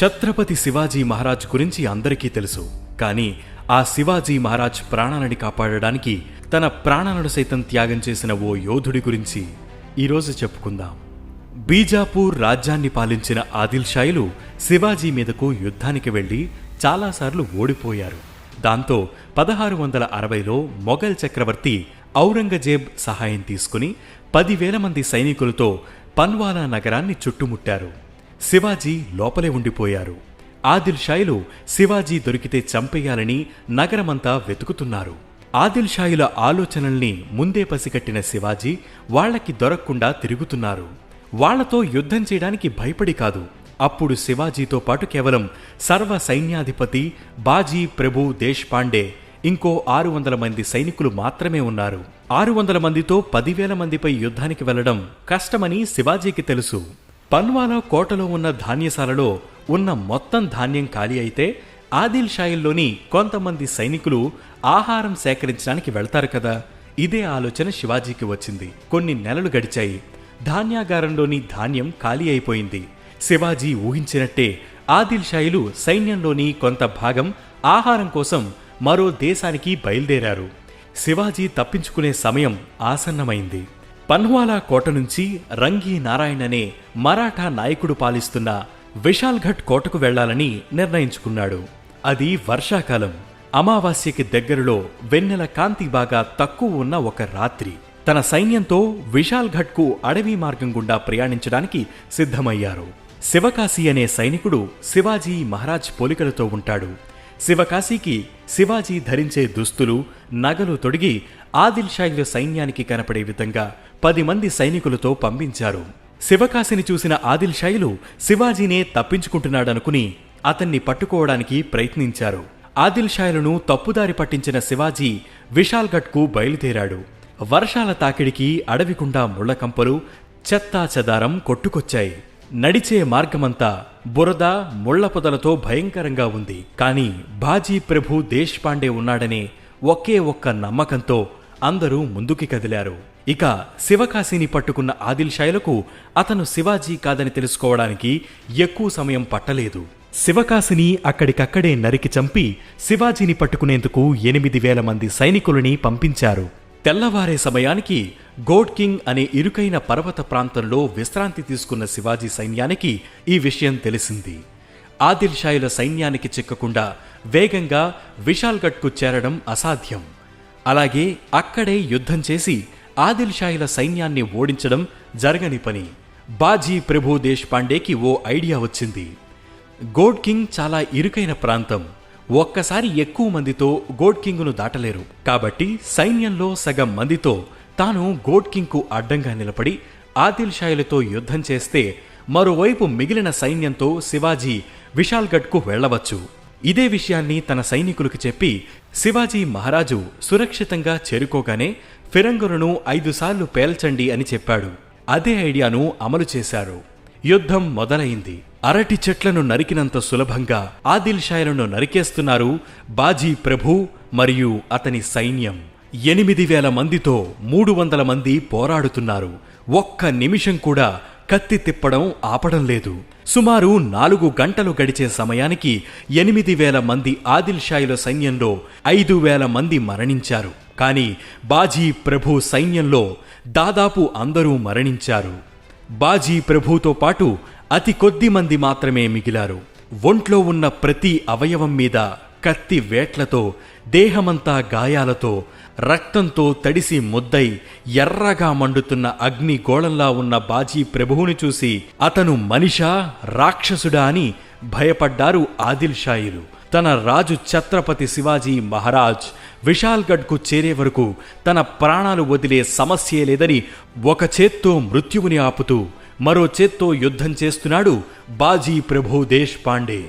ఛత్రపతి శివాజీ మహారాజ్ గురించి అందరికీ తెలుసు. కానీ ఆ శివాజీ మహారాజ్ ప్రాణాలని కాపాడడానికి తన ప్రాణాలను సైతం త్యాగం చేసిన ఓ యోధుడి గురించి ఈరోజు చెప్పుకుందాం. బీజాపూర్ రాజ్యాన్ని పాలించిన ఆదిల్షాయిలు శివాజీ మీదకు యుద్ధానికి వెళ్ళి చాలాసార్లు ఓడిపోయారు. దాంతో పదహారు వందల అరవైలో మొఘల్ చక్రవర్తి ఔరంగజేబ్ సహాయం తీసుకుని పదివేల మంది సైనికులతో పన్వాలా నగరాన్ని చుట్టుముట్టారు. శివాజీ లోపలే ఉండిపోయారు. ఆదిల్ షాయిలు శివాజీ దొరికితే చంపేయాలని నగరమంతా వెతుకుతున్నారు. ఆదిల్ షాయిల ఆలోచనల్ని ముందే పసిగట్టిన శివాజీ వాళ్ళకి దొరకకుండా తిరుగుతున్నారు. వాళ్ళతో యుద్ధం చేయడానికి భయపడి కాదు. అప్పుడు శివాజీతో పాటు కేవలం సర్వ సైన్యాధిపతి బాజీ ప్రభు దేశ్పాండే ఇంకో ఆరు వందల మంది సైనికులు మాత్రమే ఉన్నారు. ఆరు వందల మందితో పదివేల మందిపై యుద్ధానికి వెళ్ళడం కష్టమని శివాజీకి తెలుసు. పన్వాలా కోటలో ఉన్న ధాన్యశాలలో ఉన్న మొత్తం ధాన్యం ఖాళీ అయితే ఆదిల్ షాయిల్లోని కొంతమంది సైనికులు ఆహారం సేకరించడానికి వెళ్తారు కదా. ఇదే ఆలోచన శివాజీకి వచ్చింది. కొన్ని నెలలు గడిచాయి. ధాన్యాగారంలోని ధాన్యం ఖాళీ అయిపోయింది. శివాజీ ఊహించినట్టే ఆదిల్ షాయిలు సైన్యంలోని కొంత భాగం ఆహారం కోసం మరో దేశానికి బయలుదేరారు. శివాజీ తప్పించుకునే సమయం ఆసన్నమైంది. పన్వాలా కోట నుంచి రంగి నారాయణ్ అనే మరాఠా నాయకుడు పాలిస్తున్న విశాల్ఘట్ కోటకు వెళ్ళాలని నిర్ణయించుకున్నాడు. అది వర్షాకాలం. అమావాస్యకి దగ్గరలో వెన్నెల కాంతి బాగా తక్కువ ఉన్న ఒక రాత్రి. తన సైన్యంతో విశాల్ఘట్కు అడవి మార్గం గుండా ప్రయాణించడానికి సిద్ధమయ్యారు. శివకాశి అనే సైనికుడు శివాజీ మహారాజ్ పోలికలతో ఉంటాడు. శివకాశీకి శివాజీ ధరించే దుస్తులు నగలు తొడిగి ఆదిల్ షాయిల సైన్యానికి కనపడే విధంగా పది మంది సైనికులతో పంపించారు. శివకాశిని చూసిన ఆదిల్ షాయిలు శివాజీనే తప్పించుకుంటున్నాడనుకుని అతన్ని పట్టుకోవడానికి ప్రయత్నించారు. ఆదిల్ షాయిలను తప్పుదారి పట్టించిన శివాజీ విశాల్ఘట్కు బయలుదేరాడు. వర్షాల తాకిడికి అడవికుండా ముళ్ళకంపలు చెత్తా చెదారం కొట్టుకొచ్చాయి. నడిచే మార్గమంతా బురద ముళ్ళ పొదలతో భయంకరంగా ఉంది. కాని బాజీ ప్రభు దేశ్పాండే ఉన్నాడనే ఒకే ఒక్క నమ్మకంతో అందరూ ముందుకి కదిలారు. ఇక శివకాశిని పట్టుకున్న ఆదిల్ అతను శివాజీ కాదని తెలుసుకోవడానికి ఎక్కువ సమయం పట్టలేదు. శివకాశిని అక్కడికక్కడే నరికి చంపి శివాజీని పట్టుకునేందుకు ఎనిమిది వేల మంది సైనికులని పంపించారు. తెల్లవారే సమయానికి గోడ్ కింగ్ అనే ఇరుకైన పర్వత ప్రాంతంలో విశ్రాంతి తీసుకున్న శివాజీ సైన్యానికి ఈ విషయం తెలిసింది. ఆదిల్షాయుల సైన్యానికి చిక్కకుండా వేగంగా విశాల్గఢ్కు చేరడం అసాధ్యం. అలాగే అక్కడే యుద్ధం చేసి ఆదిల్షాయుల సైన్యాన్ని ఓడించడం జరగని పని. బాజీ ప్రభు దేశ్పాండేకి ఓ ఐడియా వచ్చింది. గోడ్ కింగ్ చాలా ఇరుకైన ప్రాంతం. ఒక్కసారి ఎక్కువ మందితో గోడ్ కింగ్ను దాటలేరు. కాబట్టి సైన్యంలో సగం మందితో తాను గోడ్ కింగ్కు అడ్డంగా నిలబడి ఆదిల్ షాయిలతో యుద్ధం చేస్తే మరోవైపు మిగిలిన సైన్యంతో శివాజీ విశాల్గఢ్కు వెళ్ళవచ్చు ఇదే విషయాన్ని తన సైనికులకు చెప్పి శివాజీ మహారాజు సురక్షితంగా చేరుకోగానే ఫిరంగులను ఐదుసార్లు పేల్చండి అని చెప్పాడు. అదే ఐడియాను అమలు చేశారు. యుద్ధం మొదలైంది. అరటి చెట్లను నరికినంత సులభంగా ఆదిల్ షాయిలను నరికేస్తున్నారు బాజీ ప్రభు మరియు అతని సైన్యం. ఎనిమిది వేల మందితో మూడు వందల మంది పోరాడుతున్నారు. ఒక్క నిమిషం కూడా కత్తి తిప్పడం ఆపడం లేదు. సుమారు నాలుగు గంటలు గడిచే సమయానికి ఎనిమిది వేల మంది ఆదిల్ షాయిల సైన్యంలో ఐదు వేల మంది మరణించారు. కానీ బాజీ ప్రభు సైన్యంలో దాదాపు అందరూ మరణించారు. బాజీ ప్రభుతో పాటు అతి కొద్ది మంది మాత్రమే మిగిలారు. ఒంట్లో ఉన్న ప్రతి అవయవం మీద కత్తి వేట్లతో దేహమంతా గాయాలతో రక్తంతో తడిసి ముద్దై ఎర్రగా మండుతున్న అగ్ని గోళంలా ఉన్న బాజీ ప్రభువుని చూసి అతను మనిషా రాక్షసుడా అని భయపడ్డారు ఆదిల్ షాయిలు తన రాజు ఛత్రపతి శివాజీ మహారాజ్ విశాల్గఢ్కు చేరే వరకు తన ప్రాణాలు వదిలే సమస్యే లేదని ఒక చేత్తో మృత్యువుని ఆపుతూ మరో చేత్తో యుద్ధం చేస్తున్నాడు బాజీ ప్రభు దేశ్ పాండే.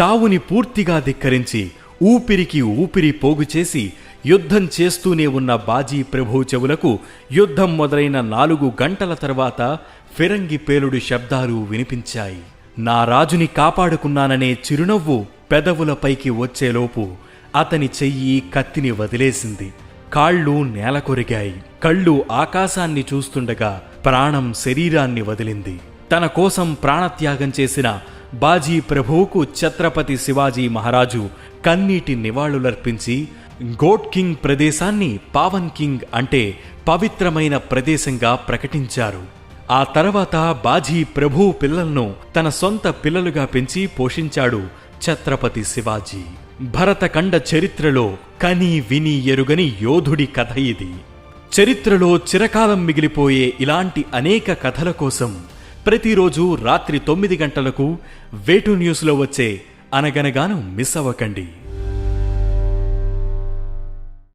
చావుని పూర్తిగా ధిక్కరించి ఊపిరికి ఊపిరి పోగు చేసి యుద్ధం చేస్తూనే ఉన్న బాజీ ప్రభు చెవులకు యుద్ధం మొదలైన నాలుగు గంటల తర్వాత ఫిరంగి పేలుడు శబ్దాలు వినిపించాయి. నా రాజుని కాపాడుకున్నాననే చిరునవ్వు పెదవులపైకి వచ్చేలోపు అతని చెయ్యి కత్తిని వదిలేసింది. కాళ్ళు నేల కొరిగాయి కళ్ళు ఆకాశాన్ని చూస్తుండగా ప్రాణం శరీరాన్ని వదిలింది. తన కోసం ప్రాణత్యాగం చేసిన బాజీ ప్రభువుకు ఛత్రపతి శివాజీ మహారాజు కన్నీటి నివాళులర్పించి గోట్ కింగ్ ప్రదేశాన్ని పావన్ కింగ్ అంటే పవిత్రమైన ప్రదేశంగా ప్రకటించారు. ఆ తర్వాత బాజీ ప్రభు పిల్లలను తన సొంత పిల్లలుగా పెంచి పోషించాడు ఛత్రపతి శివాజీ. భరతఖండ చరిత్రలో కని విని ఎరుగని యోధుడి కథ ఇది. చరిత్రలో చిరకాలం మిగిలిపోయే ఇలాంటి అనేక కథల కోసం ప్రతిరోజు రాత్రి తొమ్మిది గంటలకు వేటు న్యూస్లో వచ్చే అనగనగాను మిస్ అవ్వకండి.